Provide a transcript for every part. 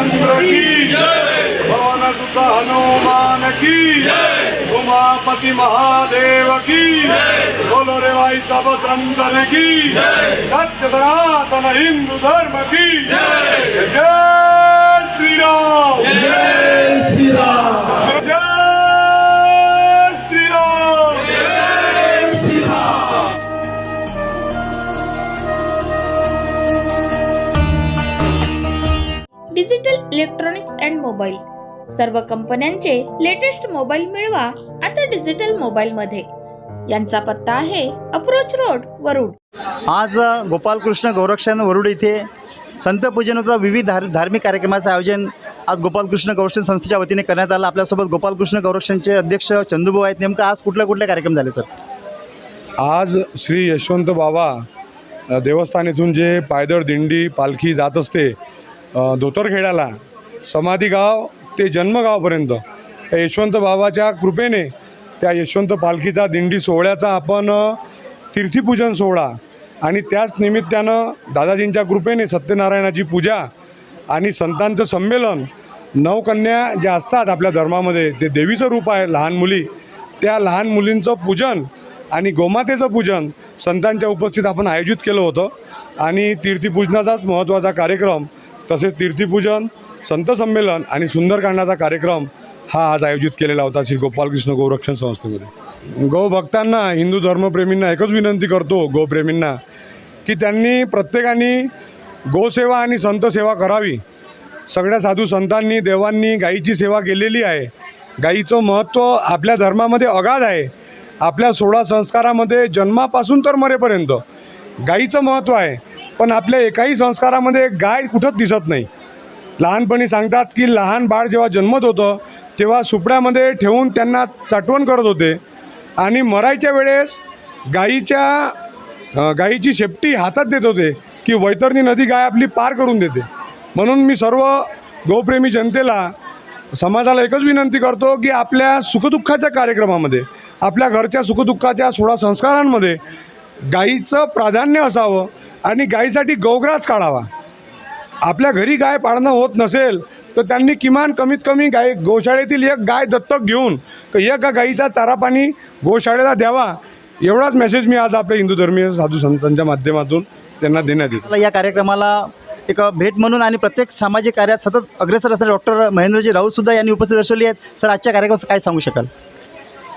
रामचंद्र की जय। भवन सुत हनुमान की जय। उमापति महादेव की जय। बोलो रे भाई सब संतन की जय। सत्य सनातन हिंदू धर्म की जय। जय श्री राम। जय श्री राम। मोबाईल. सर्व कंपन्यांचे लेटेस्ट मोबाईल मिळवा आता डिजिटल मोबाईल मध्ये. यांचा पत्ता आहे अप्रोच रोड वरुड. आज गोपालकृष्ण गौरक्षण वरुड येथे संत पूजन होता विविध धार धार्मिक कार्यक्रमाचं आयोजन आज गोपालकृष्ण गौरक्षण संस्थेच्या वतीने करण्यात आलं. आपल्यासोबत गोपालकृष्ण गौरक्षणचे अध्यक्ष चंदूभाऊ आहेत. नेमकं आज कुठले कुठले कार्यक्रम झाले सर? आज श्री यशवंत बाबा देवस्थान येथून जे पायदळ दिंडी पालखी जात असते धोतरखेड्याला समाधी गाव ते जन्मगावपर्यंत. त्या यशवंत बाबाच्या कृपेने त्या यशवंत पालखीचा दिंडी सोहळ्याचा आपण तीर्थीपूजन सोहळा आणि त्याच निमित्तानं दादाजींच्या कृपेने सत्यनारायणाची पूजा आणि संतांचं संमेलन नवकन्या ज्या असतात आपल्या धर्मामध्ये ते देवीचं रूप आहे लहान मुली. त्या लहान मुलींचं पूजन आणि गोमातेचं पूजन संतांच्या उपस्थित आपण आयोजित केलं होतं. आणि तीर्थीपूजनाचाच महत्त्वाचा कार्यक्रम तसेच तीर्थीपूजन संत संमेलन आणि सुंदरकांडाचा कार्यक्रम हा आज आयोजित केलेला होता श्री गोपालकृष्ण गौरक्षण संस्थेमध्ये. गोभक्तांना हिंदू धर्मप्रेमींना एकच विनंती करतो गोप्रेमींना की त्यांनी प्रत्येकाने गोसेवा आणि संतसेवा करावी. सगळ्या साधू संतांनी देवांनी गाईची सेवा केलेली आहे. गाईचं महत्त्व आपल्या धर्मामध्ये अगाध आहे. आपल्या सोळा संस्कारामध्ये जन्मापासून तर मरेपर्यंत गाईचं महत्त्व आहे. पण आपल्या एकाही संस्कारामध्ये गाय कुठंच दिसत नाही. लहानपणी सांगतात की लहान बाळ जेव्हा जन्मत होतं तेव्हा सुपड्यामध्ये ठेवून त्यांना चाटवण करत होते. आणि मरायच्या वेळेस गाईच्या गाईची शेपटी हातात देत होते की वैतरणी नदी गाय आपली पार करून देते. म्हणून मी सर्व गोप्रेमी जनतेला समाजाला एकच विनंती करतो की आपल्या सुखदुःखाच्या कार्यक्रमामध्ये आपल्या घरच्या सुखदुःखाच्या सोळा संस्कारांमध्ये गाईचं प्राधान्य असावं आणि गाईसाठी गौग्रास काढावा. आपल्या घरी गाय पाळणं होत नसेल तर त्यांनी किमान कमीत कमी गाय गोशाळेतील एक गाय दत्तक घेऊन एक गाईचा चारा पाणी गोशाळेला द्यावा एवढाच मेसेज मी आज आपल्या हिंदू धर्मीय साधू संतांच्या माध्यमातून त्यांना देण्यात येतो. मला या कार्यक्रमाला एक भेट म्हणून आणि प्रत्येक सामाजिक कार्यात सतत अग्रेसर असणारे डॉक्टर महेंद्रजी राऊतसुद्धा यांनी उपस्थित दर्शवली आहेत. सर आजच्या कार्यक्रमाचं काय सांगू शकाल?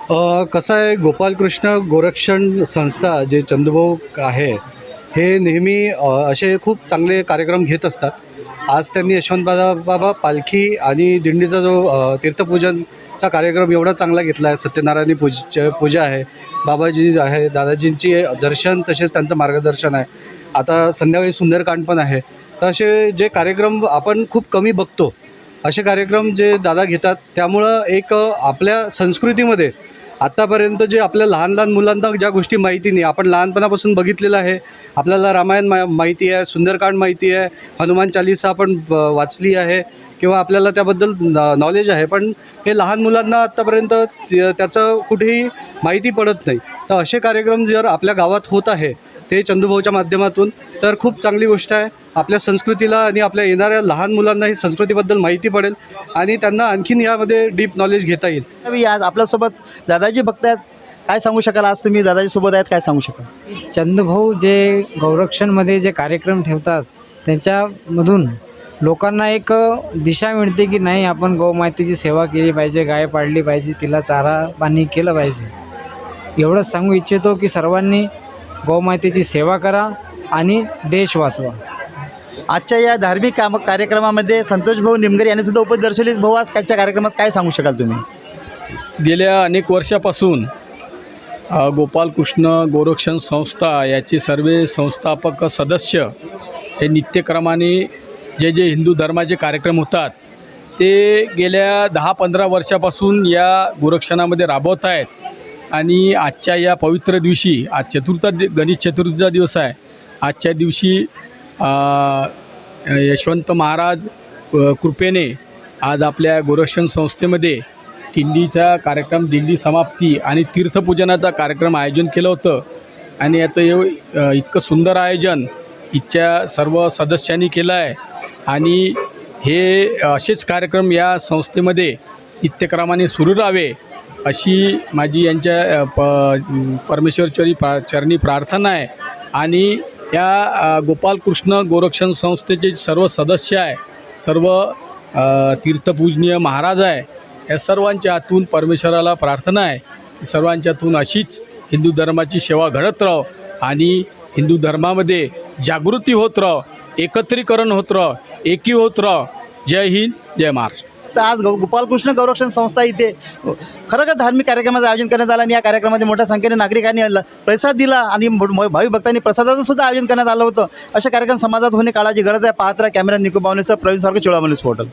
अ, कसं आहे गोपालकृष्ण गोरक्षण संस्था जे चंदूभाऊ आहे हे नेहमी असे खूप चांगले कार्यक्रम घेत असतात. आज त्यांनी यशवंत बाबा बाबा पालखी आणि दिंडीचा जो तीर्थपूजनचा कार्यक्रम एवढा चांगला घेतला आहे. सत्यनारायणी पूज पूजा आहे. बाबाजी आहे दादाजींची दर्शन तसेच त्यांचं मार्गदर्शन आहे. आता संध्याकाळी सुंदरकांड पण आहे. तर असे जे कार्यक्रम आपण खूप कमी बघतो असे कार्यक्रम जे दादा घेतात त्यामुळं एक आपल्या संस्कृतीमध्ये आत्तापर्यंत जे आपल्या लहान लहान मुलांना ज्या गोष्टी माहिती नाही आपण लहानपणापासून बघितलेलं आहे. आपल्याला रामायण मा माहिती आहे सुंदरकांड माहिती आहे हनुमान चालिसा आपण ब- वाचली आहे किंवा आपल्याला त्याबद्दल नॉलेज आहे. पण हे लहान मुलांना आत्तापर्यंत त्याचं कुठेही माहिती पडत नाही. तर असे कार्यक्रम जर आपल्या गावात होत आहे ते चंदूभाऊच्या माध्यमातून तर खूप चांगली गोष्ट आहे. आपल्या संस्कृतीला आणि आपल्या येणाऱ्या लहान मुलांना ही संस्कृतीबद्दल माहिती पडेल आणि त्यांना आणखीन यामध्ये डीप नॉलेज घेता येईल. मी आज आपल्यासोबत दादाजी बघतायत. काय सांगू शकाल आज तुम्ही? दादाजी सोबत आहेत काय सांगू शकाल? चंदभाऊ जे गौरक्षणमध्ये जे कार्यक्रम ठेवतात त्यांच्यामधून लोकांना एक दिशा मिळते की नाही आपण गौमातेची सेवा केली पाहिजे गाय पाळली पाहिजे तिला चारा पाणी केलं पाहिजे. एवढंच सांगू इच्छितो की सर्वांनी गौमातेची सेवा करा आणि देश वाचवा. आजच्या या धार्मिक काम कार्यक्रमामध्ये संतोष भाऊ निमगरे यांनी सुद्धा उपस्थित दर्शवली भाऊ आज कालच्या कार्यक्रमात काय सांगू शकाल तुम्ही? गेल्या अनेक वर्षापासून गोपालकृष्ण गोरक्षण संस्था याचे सर्व संस्थापक सदस्य हे नित्यक्रमाने जे जे हिंदू धर्माचे कार्यक्रम होतात ते गेल्या दहा पंधरा वर्षापासून या गोरक्षणामध्ये राबवत आहेत. आणि आजच्या या पवित्र दिवशी आज चतुर्थ दि गणेश चतुर्थीचा दिवस आहे. आजच्या दिवशी यशवंत महाराज कृपेने आज आपल्या गोरक्षण संस्थेमध्ये दिंडीचा कार्यक्रम दिंडी समाप्ती आणि तीर्थपूजनाचा कार्यक्रम आयोजन केलं होतं. आणि याचं एव इतकं सुंदर आयोजन इथच्या सर्व सदस्यांनी केलं आहे. आणि हे असेच कार्यक्रम या संस्थेमध्ये नित्यक्रमाने सुरू राहावे. अशी माझी यांच्या प परमेश्वरचरी प्रा चरणी प्रार्थना आहे. आणि या गोपालकृष्ण गोरक्षण संस्थेचे सर्व सदस्य आहे सर्व तीर्थपूजनीय महाराज आहे या सर्वांच्या हातून परमेश्वराला प्रार्थना आहे. सर्वांच्या हातून अशीच हिंदू धर्माची सेवा घडत राहो आणि हिंदू धर्मामध्ये जागृती होत राहो एकत्रीकरण होत राहो एकी होत राहो. जय हिंद जय महाराष्ट्र. तर आज गो गोपालकृष्ण गौरक्षण संस्था इथे खरंखर धार्मिक कार्यक्रमाचं आयोजन करण्यात आलं आणि या कार्यक्रमामध्ये मोठ्या संख्येने नागरिकांनी प्रसाद दिला आणि भावी भक्तांनी प्रसादाचं सुद्धा आयोजन करण्यात आलं होतं. अशा कार्यक्रम समाजात होणे काळाची गरज आहे. पाहत्रा कॅमेरा निको प्रवीण सारखं चोळामणीस पोर्टल.